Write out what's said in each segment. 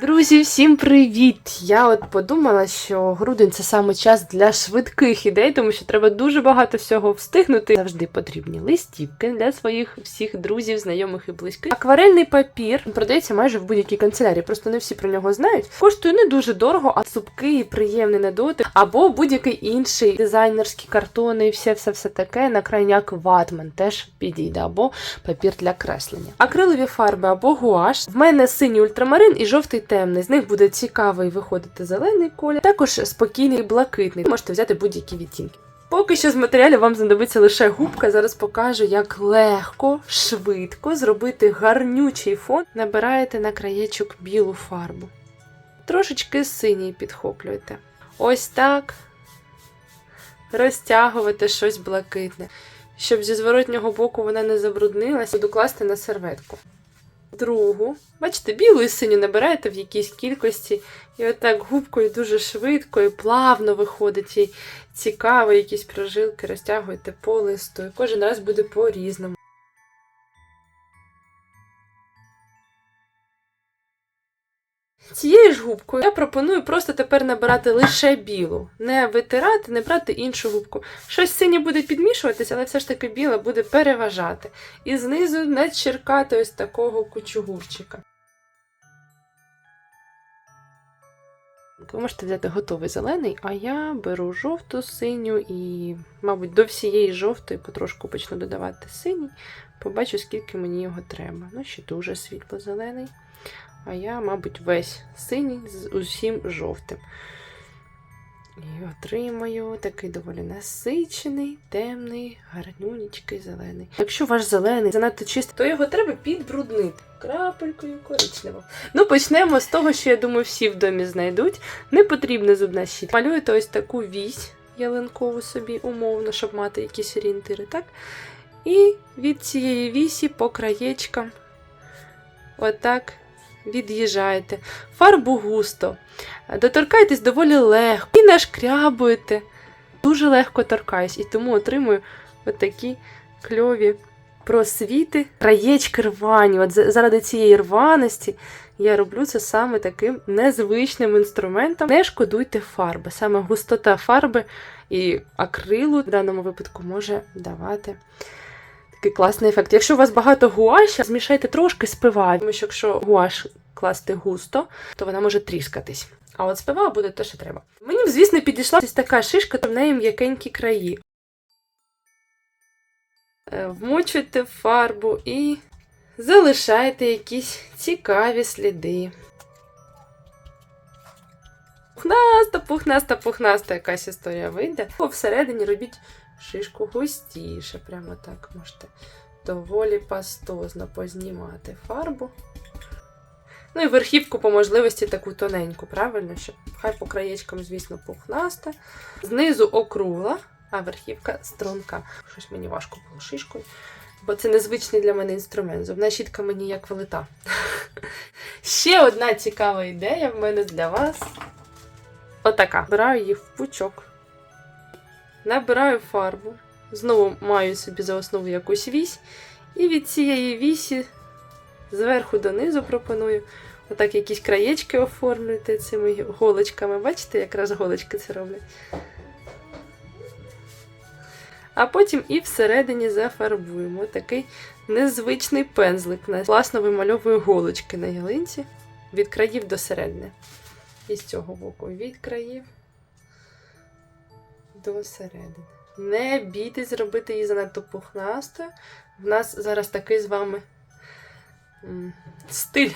Друзі, всім привіт! Я от подумала, що грудень це саме час для швидких ідей, тому що треба дуже багато всього встигнути. Завжди потрібні листівки для своїх всіх друзів, знайомих і близьких. Акварельний папір продається майже в будь-якій канцелярії, просто не всі про нього знають. Коштує не дуже дорого, а цупкий і приємний на дотик, або будь-який інший дизайнерські картони, і все, все, все таке на крайняк ватман теж підійде, або папір для креслення. Акрилові фарби або гуаш. В мене синій ультрамарин і жовтий темний. З них буде цікавий виходити зелений колір, також спокійний блакитний. Можете взяти будь-які відтінки. Поки що з матеріалів вам знадобиться лише губка. Зараз покажу, як легко, швидко зробити гарнючий фон. Набираєте на краєчок білу фарбу. Трошечки синій підхоплюєте. Ось так. Розтягувати щось блакитне. Щоб зі зворотнього боку вона не забруднилась, буду класти на серветку. Другу. Бачите, білу і синю набираєте в якійсь кількості, і отак губкою дуже швидко і плавно виходить, і цікаво, якісь прожилки розтягуєте по листу. І кожен раз буде по-різному. Цією ж губкою я пропоную просто тепер набирати лише білу, не витирати, не брати іншу губку. Щось синє буде підмішуватися, але все ж таки біла буде переважати. І знизу не черкати ось такого кучугурчика. Ви можете взяти готовий зелений, а я беру жовту, синю і, мабуть, до всієї жовтої потрошку почну додавати синій. Побачу, скільки мені його треба. Ну, ще дуже світло-зелений. А я, мабуть, весь синій з усім жовтим. І отримаю такий доволі насичений, темний, гарнюнічкий зелений. Якщо ваш зелений занадто чистий, то його треба підбруднити крапелькою коричневого. Ну, почнемо з того, що я думаю, всі в домі знайдуть. Не потрібна зубна щітка. Малюєте ось таку вісь ялинкову собі умовно, щоб мати якісь орієнтири, так? І від цієї вісі по краєчкам отак від'їжджаєте. Фарбу густо. Доторкайтесь доволі легко. І нашкрябуєте. Дуже легко торкаюсь. І тому отримую отакі кльові просвіти, краєчки рвані. От заради цієї рваності я роблю це саме таким незвичним інструментом. Не шкодуйте фарби. Саме густота фарби і акрилу в даному випадку може давати такий класний ефект. Якщо у вас багато гуаша, змішайте трошки спива, тому що якщо гуаш класти густо, то вона може тріскатись. А от спива буде те, що треба. Мені, звісно, підійшла ось така шишка, то в неї м'якенькі краї. Е, Вмочуйте фарбу і залишайте якісь цікаві сліди. Пухнаста, пухнаста, пухнаста якась історія вийде. О, Всередині робіть шишку густіше, прямо так можете доволі пастозно познімати фарбу. Ну і верхівку по можливості таку тоненьку, правильно? Щоб хай по краєчкам, звісно, пухнаста. Знизу округла, а верхівка струнка. Щось мені важко було шишкою, бо це незвичний для мене інструмент. Зубна щітка мені як велита. Ще одна цікава ідея в мене для вас. Отака. Збираю її в пучок. Набираю фарбу. Знову маю собі за основу якусь вісь. І від цієї вісі зверху донизу пропоную. Отак якісь краєчки оформлюйте цими голочками. Бачите, якраз голочки це роблять. А потім і всередині зафарбуємо. Такий незвичний пензлик. Класно вимальовує голочки на ялинці від країв до середини. І з цього боку від країв до середини. Не бійтесь зробити її занадто пухнастою. В нас зараз такий з вами стиль.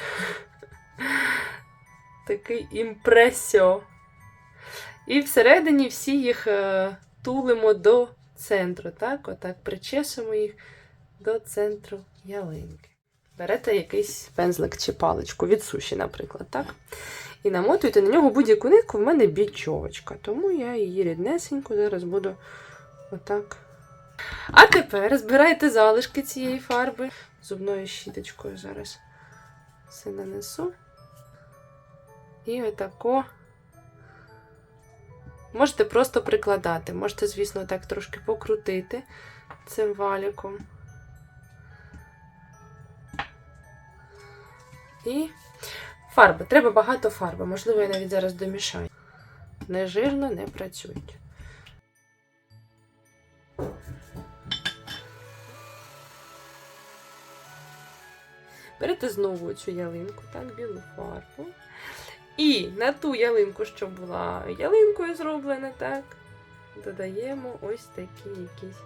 Такий імпресіо. І всередині всі їх е, тулимо до центру. Так? Отак причесуємо їх до центру ялинки. Берете якийсь пензлик чи паличку від суші, наприклад, так? І намотуєте на нього будь-яку нитку, в мене бічовочка, тому я її ріднесенько зараз буду отак. А тепер збирайте залишки цієї фарби зубною щіточкою зараз все нанесу. І отако. Можете просто прикладати, можете, звісно, так трошки покрутити цим валіком. І Фарби. Треба багато фарби. Можливо, я навіть зараз домішаю. Нежирно не працюють. Берете знову цю ялинку, так, білу фарбу. І на ту ялинку, що була ялинкою зроблена, так, додаємо ось такі якісь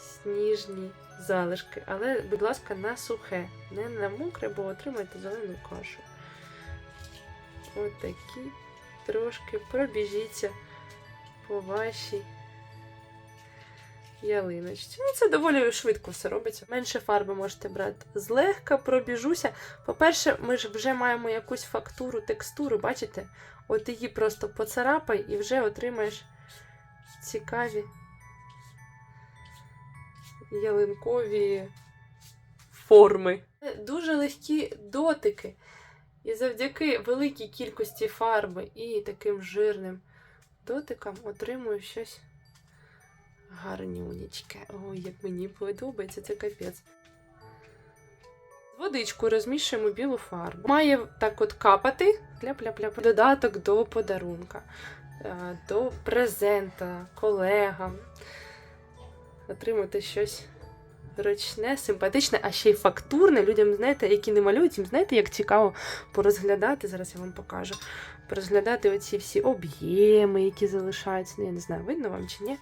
сніжні залишки. Але, будь ласка, на сухе, не на мокре, бо отримаєте зелену кашу. Ось такі трошки пробіжіться по вашій ялиночці. Ну, це доволі швидко все робиться. Менше фарби можете брати. Злегка пробіжуся. По-перше, ми ж вже маємо якусь фактуру, текстуру, бачите? От її просто поцарапай і вже отримаєш цікаві ялинкові форми. Дуже легкі дотики. І завдяки великій кількості фарби і таким жирним дотикам отримую щось гарнюнечке. Ой, як мені подобається, це капець. Водичку розмішуємо білу фарбу. Має так от капати пля-пля-пля, додаток до подарунка, е, до презента, колегам. Отримати щось ручне, симпатичне, а ще й фактурне. Людям, знаєте, які не малюють, їм знаєте, як цікаво порозглядати. Зараз я вам покажу. Порозглядати оці всі об'єми, які залишаються. Ну, я не знаю, видно вам чи ні.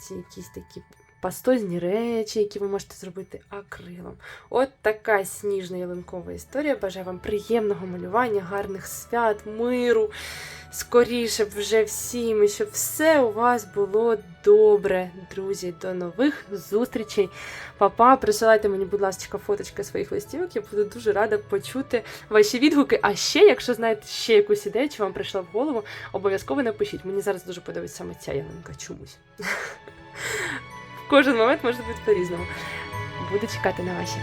Ці якісь такі пастозні речі, які ви можете зробити акрилом. От така сніжна ялинкова історія. Бажаю вам приємного малювання, гарних свят, миру. Скоріше б вже всім, і щоб все у вас було добре, друзі. До нових зустрічей. Папа, присилайте мені, будь ласка, фоточки своїх листівок. Я буду дуже рада почути ваші відгуки. А ще, якщо знаєте ще якусь ідею, чи вам прийшла в голову, обов'язково напишіть. Мені зараз дуже подобається саме ця ялинка чомусь. Кожен момент може бути по-різному. Буду чекати на ваші.